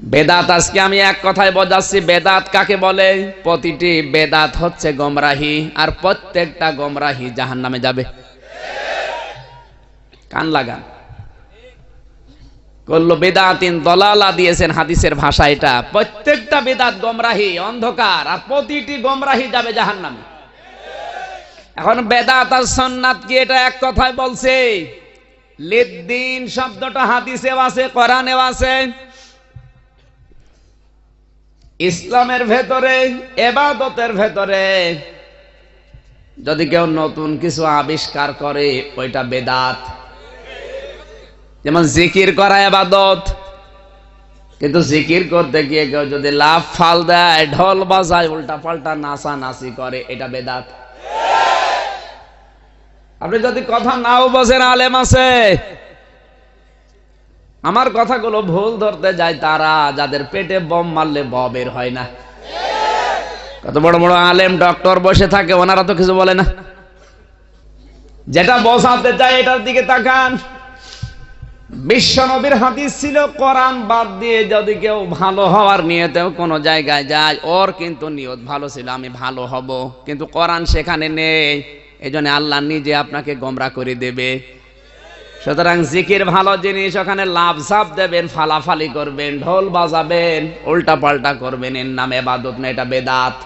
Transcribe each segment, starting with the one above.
বেদাত, আজকে আমি এক কথায় বোঝাচ্ছি, বেদাত কাকে বলে? প্রতিটি বেদাত হচ্ছে গমরাহি, আর প্রত্যেকটা গমরাহি জাহান নামে যাবে। কান লাগান। করল বেদাতিন দলালা দিয়েছেন হাদিসের ভাষা এটা। প্রত্যেকটা বেদাত গমরাহি, অন্ধকার, আর প্রতিটি গমরাহি যাবে জাহান নামে এখন বেদাত আর সন্ন্যাত কি এটা এক কথায় বলছে? লিদ্দিন শব্দটা হাদিসেও আছে, কোরআনেও আছে। ইসলামের ভেতরে, এবাদতের ভেতরে। যদি কেউ নতুন কিছু আবিষ্কার করে, ওইটা বেদাত। যেমন জিকির করা এবাদত। কিন্তু জিকির করতে গিয়ে কেউ যদি লাভ ফাল দেয়, ঢোল বাজায় উল্টা পাল্টা নাচা নাচি করে, এটা বেদাত। আপনি যদি কথা নাও বোঝেন, আলেম আছে। আমার কথাগুলো ভুল ধরতে যায় তারা, যাদের পেটে বম মারলে ববের হয় না। কত বড় বড় আলেম, ডক্টর বসে থাকে, ওনারা তো কিছু বলে না। যেটা বসাতে চায় এটার দিকে তাকান। বিশ্ব নবীর হাদিস ছিল, কোরআন বাদ দিয়ে যদি কেউ ভালো হওয়ার নিয়তেও কোনো জায়গায় যায়, ওর কিন্তু নিয়ত ভালো ছিল, আমি ভালো হব। কিন্তু কোরআন সেখানে নেই এই জন্য আল্লাহ নিজে আপনাকে গমরা করে দেবে। সুতরাং জিকির ভালো জিনিস, ওখানে লাভ সাপ দেবেন, ফালাফালি করবেন, ঢোল বাজাবেন, উল্টা পাল্টা করবেন, এর নামে এবাদত না, এটা বেদাত।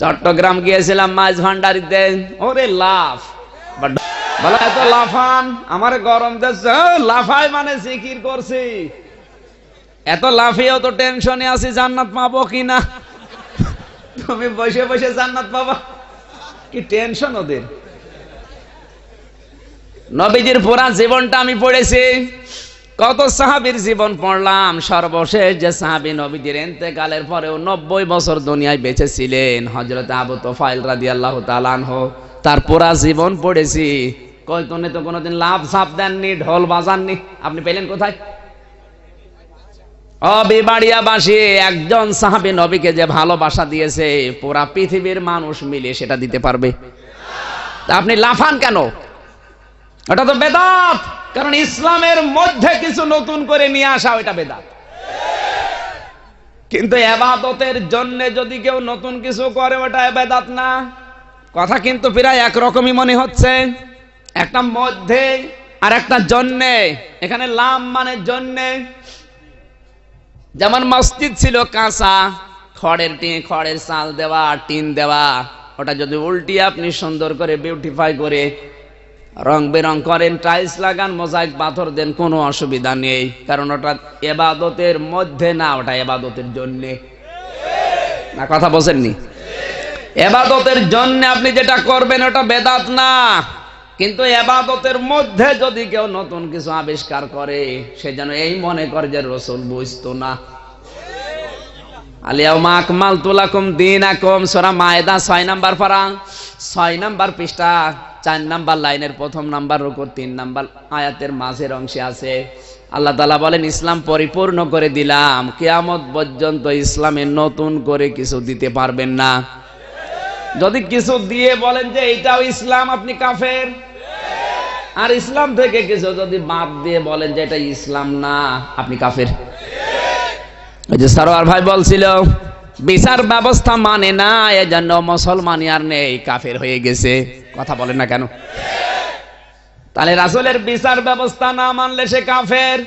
চট্টগ্রাম গিয়েছিলাম মাছ ভান্ডারিতে, ওরে লাভ এত লাফান, আমার গরম লাফায় মানে জিকির করছি। এত লাফিয়েও তো টেনশনে আছি, জান্নাত পাবো কিনা? তুমি বসে বসে জান্নাত পাবা? কি টেনশন ওদের? নবীজির পুরা জীবনটা আমি পড়েছি। কত সাহাবীর জীবন পড়লাম, সর্বশেষ যে সাহাবী নবীজির এন্তেকালের পরেও নব্বই বছর দুনিয়ায় বেঁচে ছিলেন হজরত আবু তোফাইল রাদি আল্লাহ তালানহ তার পুরা জীবন পড়েছি। কয়তনে তো কোনোদিন লাভ সাপ দেননি, ঢোল বাজাননি? আপনি পেলেন কোথায়? অবিবাড়িয়াবাসী, একজন সাহাবী নবীকে যে ভালোবাসা দিয়েছে, পুরা পৃথিবীর মানুষ মিলে সেটা দিতে পারবে। আপনি লাফান কেন? ওটা তো বেদাত। কারণ ইসলামের মধ্যে কিছু নতুন করে নিয়ে আসা ওইটা বেদাত। কিন্তু এবাদতের জন্য যদি কেউ নতুন কিছু করে, ওটা বেদাত না। কথা কিন্তু প্রায় একরকমই মনে হচ্ছে। একটা মধ্যে আর একটা জন্যে। এখানে লাম মানে জন্যে। যেমন মসজিদ ছিল কাঁচা, খড়ের টিন খড়ের চাল দেওয়া, টিন দেওয়া। ওটা যদি উল্টিয়ে আপনি সুন্দর করে বিউটিফাই করে রং বেরং করেন, টাইলস লাগান, মোজাইক, পাথর দেন, কোনো অসুবিধা নেই। কারণ ওটা এবাদতের মধ্যে না, ওটা এবাদতের জন্যে। না, কথা বলছেননি? এবাদতের জন্য আপনি যেটা করবেন, ওটা বেদাত না। কিন্তু এবাদতের মধ্যে যদি কেউ নতুন কিছু আবিষ্কার করে, সে যেন এই মনে করে যে রসুল বুঝতো না। দিন ছয় নাম্বার ছয় নাম্বার পৃষ্ঠা। চার নাম্বার লাইনের প্রথম নাম্বার তিন নাম্বার আয়াতের মাঝের অংশে আছে। আল্লাহ তালা বলেন, ইসলাম পরিপূর্ণ করে দিলাম। কেয়ামত পর্যন্ত ইসলামে নতুন করে কিছু দিতে পারবেন না। যদি কিছু দিয়ে বলেন যে, এইটাও ইসলাম, আপনি কাফের? আর ইসলাম থেকে কিছু যদি বাদ দিয়ে বলেন যে, এটা ইসলাম না, আপনি কাফের। যে সরোয়ার ভাই বলছিল, বিচার ব্যবস্থা মানে না, এজন্য মুসলমান আর নেই, কাফের হয়ে গেছে। কথা বলেন না কেন? তাহলে রাসুলের বিচার ব্যবস্থা না মানলে সে কাফের?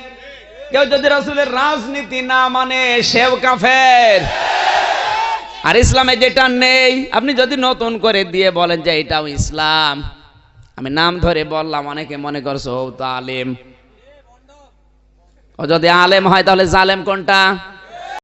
কেউ যদি রাসুলের রাজনীতি না মানে সেও কাফের। আর ইসলামে যেটা নেই, আপনি যদি নতুন করে দিয়ে বলেন যে এটাও ইসলাম, আমি নাম ধরে বললাম, অনেকে মনে করছ তো আলেম। ও যদি আলেম হয়, তাহলে জালেম কোনটা?